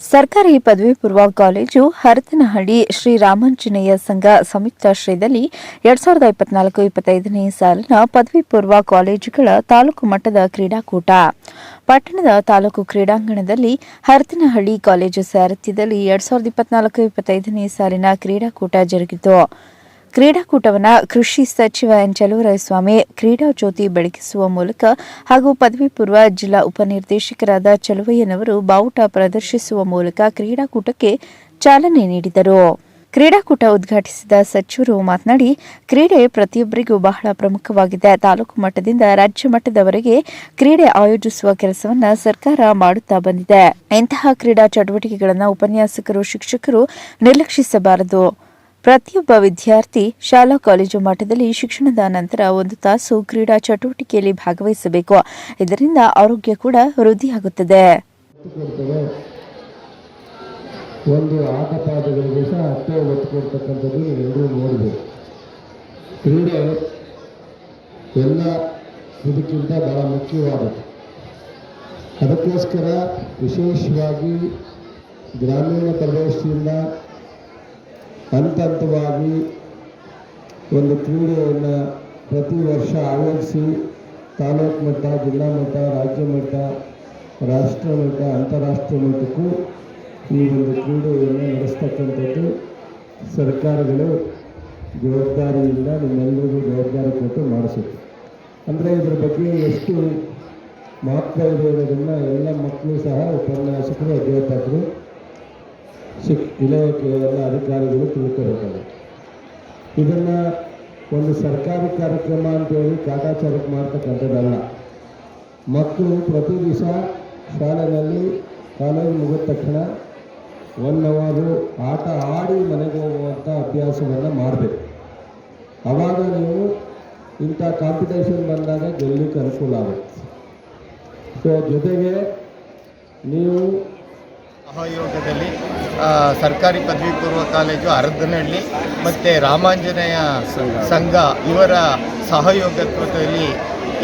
ಸರ್ಕಾರಿ ಪದವಿ ಪೂರ್ವ ಕಾಲೇಜು ಹರತನಹಳ್ಳಿ ಶ್ರೀ ರಾಮಾಂಜನೇಯ ಸಂಘ ಸಂಯುಕ್ತಾಶ್ರಯದಲ್ಲಿ ಎರಡ್ ಸಾವಿರದ ಇಪ್ಪತ್ನಾಲ್ಕು ಇಪ್ಪತ್ತೈದನೇ ಸಾಲಿನ ಪದವಿ ಪೂರ್ವ ಕಾಲೇಜುಗಳ ತಾಲೂಕು ಮಟ್ಟದ ಕ್ರೀಡಾಕೂಟ. ಪಟ್ಟಣದ ತಾಲೂಕು ಕ್ರೀಡಾಂಗಣದಲ್ಲಿ ಹರತನಹಳ್ಳಿ ಕಾಲೇಜು ಸಾರಥ್ಯದಲ್ಲಿ ಎರಡ್ ಸಾವಿರದ ಇಪ್ಪತ್ನಾಲ್ಕು ಇಪ್ಪತ್ತೈದನೇ ಸಾಲಿನ ಕ್ರೀಡಾಕೂಟ ಜರುಗಿತು. ಕ್ರೀಡಾಕೂಟವನ್ನು ಕೃಷಿ ಸಚಿವ ಎನ್ ಚಲುವರಾಯಸ್ವಾಮಿ ಕ್ರೀಡಾ ಜ್ಯೋತಿ ಬೆಳಗಿಸುವ ಮೂಲಕ ಹಾಗೂ ಪದವಿ ಪೂರ್ವ ಜಿಲ್ಲಾ ಉಪನಿರ್ದೇಶಕರಾದ ಚಲುವಯ್ಯನವರು ಬಾವುಟ ಪ್ರದರ್ಶಿಸುವ ಮೂಲಕ ಕ್ರೀಡಾಕೂಟಕ್ಕೆ ಚಾಲನೆ ನೀಡಿದರು. ಕ್ರೀಡಾಕೂಟ ಉದ್ಘಾಟಿಸಿದ ಸಚಿವರು ಮಾತನಾಡಿ, ಕ್ರೀಡೆ ಪ್ರತಿಯೊಬ್ಬರಿಗೂ ಬಹಳ ಪ್ರಮುಖವಾಗಿದೆ. ತಾಲೂಕು ಮಟ್ಟದಿಂದ ರಾಜ್ಯ ಮಟ್ಟದವರೆಗೆ ಕ್ರೀಡೆ ಆಯೋಜಿಸುವ ಕೆಲಸವನ್ನು ಸರ್ಕಾರ ಮಾಡುತ್ತಾ ಬಂದಿದೆ. ಇಂತಹ ಕ್ರೀಡಾ ಚಟುವಟಿಕೆಗಳನ್ನು ಉಪನ್ಯಾಸಕರು, ಶಿಕ್ಷಕರು ನಿರ್ಲಕ್ಷಿಸಬಾರದು. ಪ್ರತಿಯೊಬ್ಬ ವಿದ್ಯಾರ್ಥಿ ಶಾಲಾ ಕಾಲೇಜು ಮಟ್ಟದಲ್ಲಿ ಶಿಕ್ಷಣದ ನಂತರ ಒಂದು ತಾಸು ಕ್ರೀಡಾ ಚಟುವಟಿಕೆಯಲ್ಲಿ ಭಾಗವಹಿಸಬೇಕು. ಇದರಿಂದ ಆರೋಗ್ಯ ಕೂಡ ವೃದ್ಧಿಯಾಗುತ್ತದೆ ಒಂದು ಆಟ ಪಾಠಗಳಿಗೆ ಸಹ ಅಷ್ಟೇ ಒತ್ತು ಕೊಡ್ತಕ್ಕಂಥದ್ದು ನೀವೆಲ್ಲರೂ ನೋಡಬೇಕು. ಕ್ರೀಡೆ ಎಲ್ಲ ಇದಕ್ಕಿಂತ ಬಹಳ ಮುಖ್ಯವಾದದ್ದು. ಅದಕ್ಕೋಸ್ಕರ ವಿಶೇಷವಾಗಿ ಗ್ರಾಮೀಣ ಪ್ರದೇಶದಿಂದ ಹಂತ ಹಂತವಾಗಿ ಒಂದು ಕ್ರೀಡೆಯನ್ನು ಪ್ರತಿ ವರ್ಷ ಆಯೋಜಿಸಿ ತಾಲೂಕು ಮಟ್ಟ, ಜಿಲ್ಲಾ ಮಟ್ಟ, ರಾಜ್ಯ ಮಟ್ಟ, ರಾಷ್ಟ್ರ ಮಟ್ಟ, ಅಂತಾರಾಷ್ಟ್ರೀಯ ಮಟ್ಟಕ್ಕೂ ಈ ಒಂದು ಕ್ರೀಡೆಯನ್ನು ನಡೆಸ್ತಕ್ಕಂಥದ್ದು ಸರ್ಕಾರಗಳು ಜವಾಬ್ದಾರಿಯಿಂದ ನಿಮ್ಮೆಲ್ಲರಿಗೂ ಜವಾಬ್ದಾರಿ ಕೊಟ್ಟು ಮಾಡಿಸುತ್ತೆ. ಅಂದರೆ ಇದ್ರ ಬಗ್ಗೆ ಎಷ್ಟು ಮಹತ್ವ ಇದೆ ಅನ್ನೋದನ್ನು ಎಲ್ಲ ಮಕ್ಕಳು ಸಹ ಉಪನ್ಯಾಸಕರು, ಅಧ್ಯಾಪಕರು ಶಿಕ್ ಇಲಾಖೆಯ ಎಲ್ಲ ಅಧಿಕಾರಿಗಳು ತಿಳ್ಕೋಬೇಕಾಗುತ್ತೆ ಇದನ್ನು ಒಂದು ಸರ್ಕಾರಿ ಕಾರ್ಯಕ್ರಮ ಅಂತೇಳಿ ಕಾಟಾಚಾರಕ್ಕೆ ಮಾಡ್ತಕ್ಕಂಥದ್ದಲ್ಲ. ಮಕ್ಕಳು ಪ್ರತಿ ದಿವಸ ಶಾಲೆಯಲ್ಲಿ ಕಾಲೇಜು ಮುಗಿದ ತಕ್ಷಣ ಒನ್ ಅವರು ಆಟ ಆಡಿ ಮನೆಗೆ ಹೋಗುವಂಥ ಅಭ್ಯಾಸವನ್ನು ಮಾಡಬೇಕು. ಆವಾಗ ನೀವು ಇಂಥ ಕಾಂಪಿಟೇಷನ್ ಬಂದಾಗ ಗೆಲ್ಲಕ್ಕೆ ಅನುಕೂಲ ಆಗುತ್ತೆ. ಸೊ ಜೊತೆಗೆ ನೀವು ಸಹಯೋಗದಲ್ಲಿ ಸರ್ಕಾರಿ ಪದವಿ ಪೂರ್ವ ಕಾಲೇಜು ಅರ್ಧನಹಳ್ಳಿ ಮತ್ತು ರಾಮಾಂಜನೇಯ ಸಂಘ ಇವರ ಸಹಯೋಗತ್ವದಲ್ಲಿ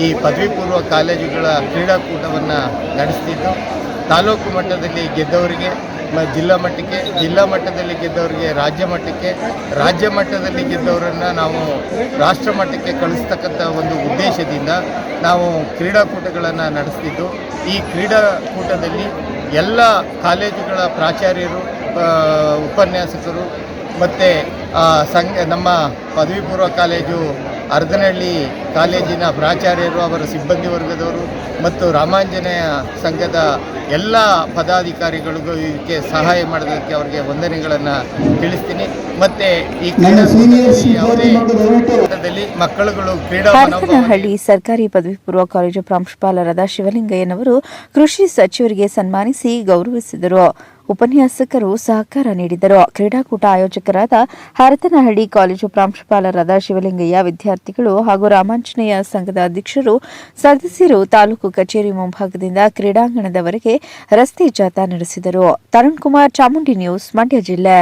ಈ ಪದವಿ ಪೂರ್ವ ಕಾಲೇಜುಗಳ ಕ್ರೀಡಾಕೂಟವನ್ನು ನಡೆಸ್ತಿದ್ದು. ತಾಲೂಕು ಮಟ್ಟದಲ್ಲಿ ಗೆದ್ದವರಿಗೆ ಜಿಲ್ಲಾ ಮಟ್ಟಕ್ಕೆ, ಜಿಲ್ಲಾ ಮಟ್ಟದಲ್ಲಿ ಗೆದ್ದವರಿಗೆ ರಾಜ್ಯ ಮಟ್ಟಕ್ಕೆ, ರಾಜ್ಯ ಮಟ್ಟದಲ್ಲಿ ಗೆದ್ದವರನ್ನು ನಾವು ರಾಷ್ಟ್ರ ಮಟ್ಟಕ್ಕೆ ಕಳಿಸ್ತಕ್ಕಂಥ ಒಂದು ಉದ್ದೇಶದಿಂದ ನಾವು ಕ್ರೀಡಾಕೂಟಗಳನ್ನು ನಡೆಸ್ತಿದ್ದು. ಈ ಕ್ರೀಡಾಕೂಟದಲ್ಲಿ ಎಲ್ಲ ಕಾಲೇಜುಗಳ ಪ್ರಾಚಾರ್ಯರು ಉಪನ್ಯಾಸಕರು ಮತ್ತು ಸಂಘ ನಮ್ಮ ಪದವಿ ಪೂರ್ವ ಕಾಲೇಜು ಅರ್ಧನಹಳ್ಳಿ ಕಾಲೇಜಿನ ಪ್ರಾಚಾರ್ಯರು ಅವರ ಸಿಬ್ಬಂದಿ ವರ್ಗದವರು ಮತ್ತು ರಾಮಾಂಜನೇಯ ಸಂಘದ ಎಲ್ಲ ಪದಾಧಿಕಾರಿಗಳಿಗೂ ಇದಕ್ಕೆ ಸಹಾಯ ಮಾಡೋದಕ್ಕೆ ಅವರಿಗೆ ವಂದನೆಗಳನ್ನು ತಿಳಿಸ್ತೀನಿ. ಮತ್ತು ಈ ಕ್ರೀಡಾದಲ್ಲಿ ಮಕ್ಕಳುಗಳು ಕ್ರೀಡಾಹಳ್ಳಿ ಸರ್ಕಾರಿ ಪದವಿ ಪೂರ್ವ ಕಾಲೇಜು ಪ್ರಾಂಶುಪಾಲರಾದ ಶಿವಲಿಂಗಯ್ಯನವರು ಕೃಷಿ ಸಚಿವರಿಗೆ ಸನ್ಮಾನಿಸಿ ಗೌರವಿಸಿದರು. ಉಪನ್ಯಾಸಕರು ಸಹಕಾರ ನೀಡಿದರು. ಕ್ರೀಡಾಕೂಟ ಆಯೋಜಕರಾದ ಹರತನಹಳ್ಳಿ ಕಾಲೇಜು ಪ್ರಾಂಶುಪಾಲರಾದ ಶಿವಲಿಂಗಯ್ಯ, ವಿದ್ಯಾರ್ಥಿಗಳು ಹಾಗೂ ರಾಮಾಂಜನೇಯ ಸಂಘದ ಅಧ್ಯಕ್ಷರು, ಸದಸ್ಯರು ತಾಲೂಕು ಕಚೇರಿ ಮುಂಭಾಗದಿಂದ ಕ್ರೀಡಾಂಗಣದವರೆಗೆ ರಸ್ತೆ ಜಾಥಾ ನಡೆಸಿದರು. ತರುಣ್ ಕುಮಾರ್ ಚಾಮುಂಡಿ ನ್ಯೂಸ್, ಮಂಡ್ಯ ಜಿಲ್ಲೆ.